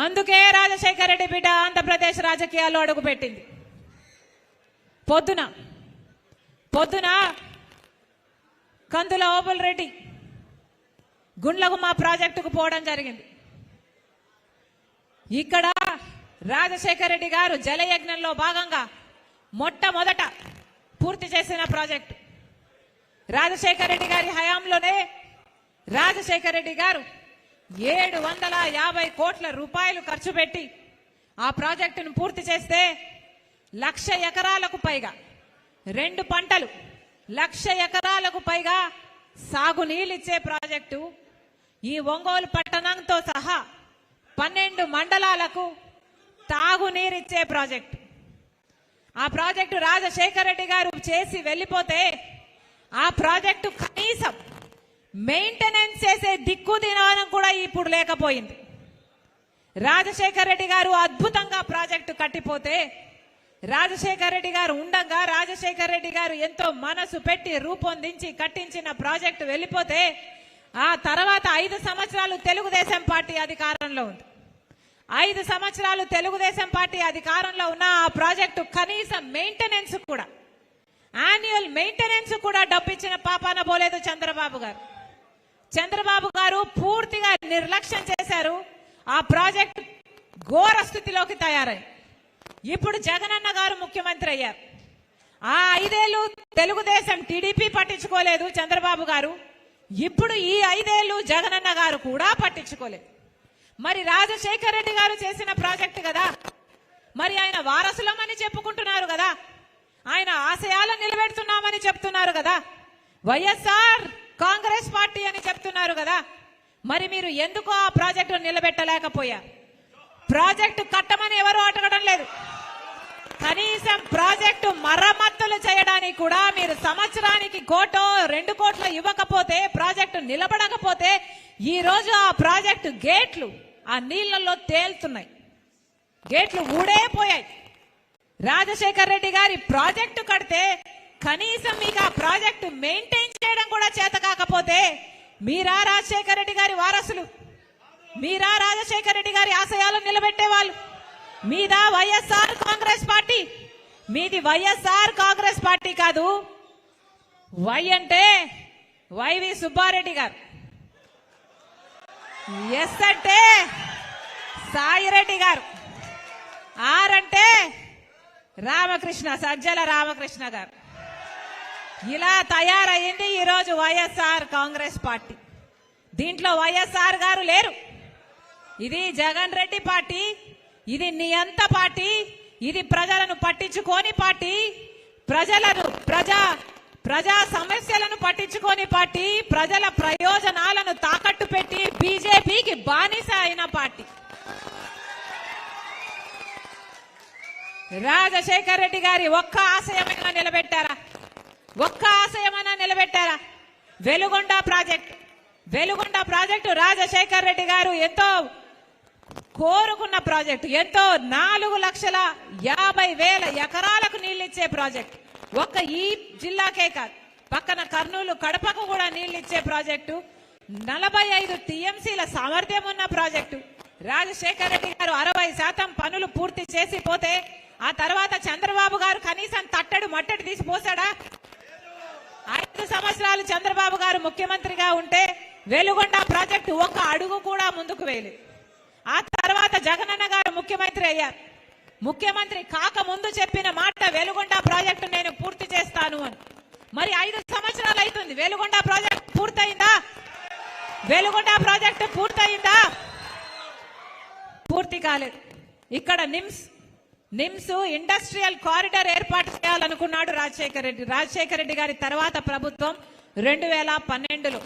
అందుకే రాజశేఖర రెడ్డి బిడ్డ ఆంధ్రప్రదేశ్ రాజకీయాల్లో అడుగుపెట్టింది. పొద్దున పొద్దున కందుల ఓబుల్ రెడ్డి గుండ్లగుమ్మ ప్రాజెక్టుకు పోవడం జరిగింది. ఇక్కడ రాజశేఖర రెడ్డి గారు జలయజ్ఞంలో భాగంగా మొట్టమొదట పూర్తి చేసిన ప్రాజెక్టు. రాజశేఖర రెడ్డి గారి హయాంలోనే రాజశేఖర రెడ్డి గారు ఏడు వందల యాభై కోట్ల రూపాయలు ఖర్చు పెట్టి ఆ ప్రాజెక్టును పూర్తి చేస్తే లక్ష ఎకరాలకు పైగా రెండు పంటలు లక్ష ఎకరాలకు పైగా సాగునీళ్ళిచ్చే ప్రాజెక్టు ఈ ఒంగోలు పట్టణంతో సహా పన్నెండు మండలాలకు తాగునీరిచ్చే ప్రాజెక్టు. ఆ ప్రాజెక్టు రాజశేఖర రెడ్డి గారు చేసి వెళ్ళిపోతే ఆ ప్రాజెక్టు కనీసం మెయింటెనెన్స్ చేసే దిక్కు దినానం కూడా ఇప్పుడు లేకపోయింది. రాజశేఖర్ రెడ్డి గారు అద్భుతంగా ప్రాజెక్టు కట్టిపోతే రాజశేఖర్ రెడ్డి గారు ఉండగా రాజశేఖర్ రెడ్డి గారు ఎంతో మనసు పెట్టి రూపొందించి కట్టించిన ప్రాజెక్టు వెళ్ళిపోతే ఆ తర్వాత ఐదు సంవత్సరాలు తెలుగుదేశం పార్టీ అధికారంలో ఉంది. ఐదు సంవత్సరాలు తెలుగుదేశం పార్టీ అధికారంలో ఉన్న ఆ ప్రాజెక్టు కనీసం మెయింటెనెన్స్ కూడా యాన్యువల్ మెయింటెనెన్స్ కూడా డబ్బు ఇచ్చిన పాపాన పోలేదు చంద్రబాబు గారు. చంద్రబాబు గారు పూర్తిగా నిర్లక్ష్యం చేశారు. ఆ ప్రాజెక్ట్ ఘోర స్థితిలోకి తయారై ఇప్పుడు జగనన్న గారు ముఖ్యమంత్రి అయ్యారు. ఆ ఐదేళ్ళు తెలుగుదేశం టీడీపీ పట్టించుకోలేదు చంద్రబాబు గారు. ఇప్పుడు ఈ ఐదేళ్ళు జగనన్న గారు కూడా పట్టించుకోలేదు. మరి రాజశేఖర రెడ్డి గారు చేసిన ప్రాజెక్టు కదా. మరి ఆయన వారసులమని చెప్పుకుంటున్నారు కదా. ఆయన ఆశయాలను నిలబెడుతున్నామని చెప్తున్నారు కదా. వైఎస్ఆర్ కాంగ్రెస్ పార్టీ అని చెప్తున్నారు కదా మరి మీరు ఎందుకు ఆ ప్రాజెక్టు నిలబెట్టలేకపోయారు? ప్రాజెక్టు కట్టమని ఎవరు అడగడం లేదు. కనీసం ప్రాజెక్టు మరమ్మతులు చేయడానికి కూడా మీరు సంవత్సరానికి కోటో రెండు కోట్లు ఇవ్వకపోతే ప్రాజెక్టు నిలబడకపోతే ఈ రోజు ఆ ప్రాజెక్టు గేట్లు ఆ నీళ్ళలో తేలుతున్నాయి. గేట్లు ఊడే పోయాయి. రాజశేఖర్ రెడ్డి గారి ప్రాజెక్టు కడితే కనీసం మీకు ఆ ప్రాజెక్టు మెయింటైన్ చేయడం కూడా చేత కాకపోతే మీరా రాజశేఖర్ రెడ్డి గారి వారసులు. మీరా రాజశేఖర్ రెడ్డి గారి ఆశయాలను నిలబెట్టే వాళ్ళు మీదా వైఎస్ఆర్ కాంగ్రెస్ పార్టీ. మీది వైఎస్ఆర్ కాంగ్రెస్ పార్టీ కాదు. వై అంటే వైవి సుబ్బారెడ్డి గారు. ఎస్ అంటే సాయిరెడ్డి గారు. ఆర్ అంటే రామకృష్ణ సజ్జల రామకృష్ణ గారు. ఇలా తయారయ్యింది ఈరోజు వైఎస్ఆర్ కాంగ్రెస్ పార్టీ. దీంట్లో వైఎస్ఆర్ గారు లేరు. ఇది జగన్ రెడ్డి పార్టీ ఇది నియంత పార్టీ ఇది ప్రజలను పట్టించుకోని పార్టీ ప్రజలను ప్రజా ప్రజా సమస్యలను పట్టించుకోని పార్టీ ప్రజల ప్రయోజనాలను తాకట్టు పెట్టి బీజేపీకి బానిస అయిన పార్టీ. రాజశేఖర్ రెడ్డి గారి ఒక్క ఆశయమైనా నిలబెట్టారా? ఒక్క ఆశయమైనా నిలబెట్టారా వెలుగొండ ప్రాజెక్ట్. వెలుగొండ ప్రాజెక్టు రాజశేఖర్ రెడ్డి గారు ఎంతో కోరుకున్న ప్రాజెక్టు. ఎంతో నాలుగు లక్షల యాభై వేల ఎకరాలకు నీళ్ళిచ్చే ప్రాజెక్టు. ఒక్క ఈ జిల్లాకే కాదు పక్కన కర్నూలు కడపకు కూడా నీళ్ళిచ్చే ప్రాజెక్టు. నలభై ఐదు టీఎంసీల సామర్థ్యం ఉన్న ప్రాజెక్టు. రాజశేఖర రెడ్డి గారు అరవై శాతం పనులు పూర్తి చేసి పోతే ఆ తర్వాత చంద్రబాబు గారు కనీసం తట్టడు మట్టడు తీసి పోసాడా? ఐదు సంవత్సరాలు చంద్రబాబు గారు ముఖ్యమంత్రిగా ఉంటే వెలుగొండ ప్రాజెక్టు ఒక్క అడుగు కూడా ముందుకు వేయలేదు. ఆ తర్వాత జగనన్న గారు ముఖ్యమంత్రి అయ్యారు. ముఖ్యమంత్రి కాక ముందు చెప్పిన మాట వెలుగొండ ప్రాజెక్టు నేను పూర్తి చేస్తాను అని. మరి ఐదు సంవత్సరాలు అవుతుంది వెలుగొండ ప్రాజెక్ట్ పూర్తయిందా? వెలుగొండ ప్రాజెక్టు పూర్తయిందా? పూర్తి కాలేదు. ఇక్కడ నిమ్స్ నిమ్స్ ఇండస్ట్రియల్ కారిడార్ ఏర్పాటు చేయాలనుకున్నాడు రాజశేఖర రెడ్డి. రాజశేఖర రెడ్డి గారి తర్వాత ప్రభుత్వం రెండు వేల పన్నెండులో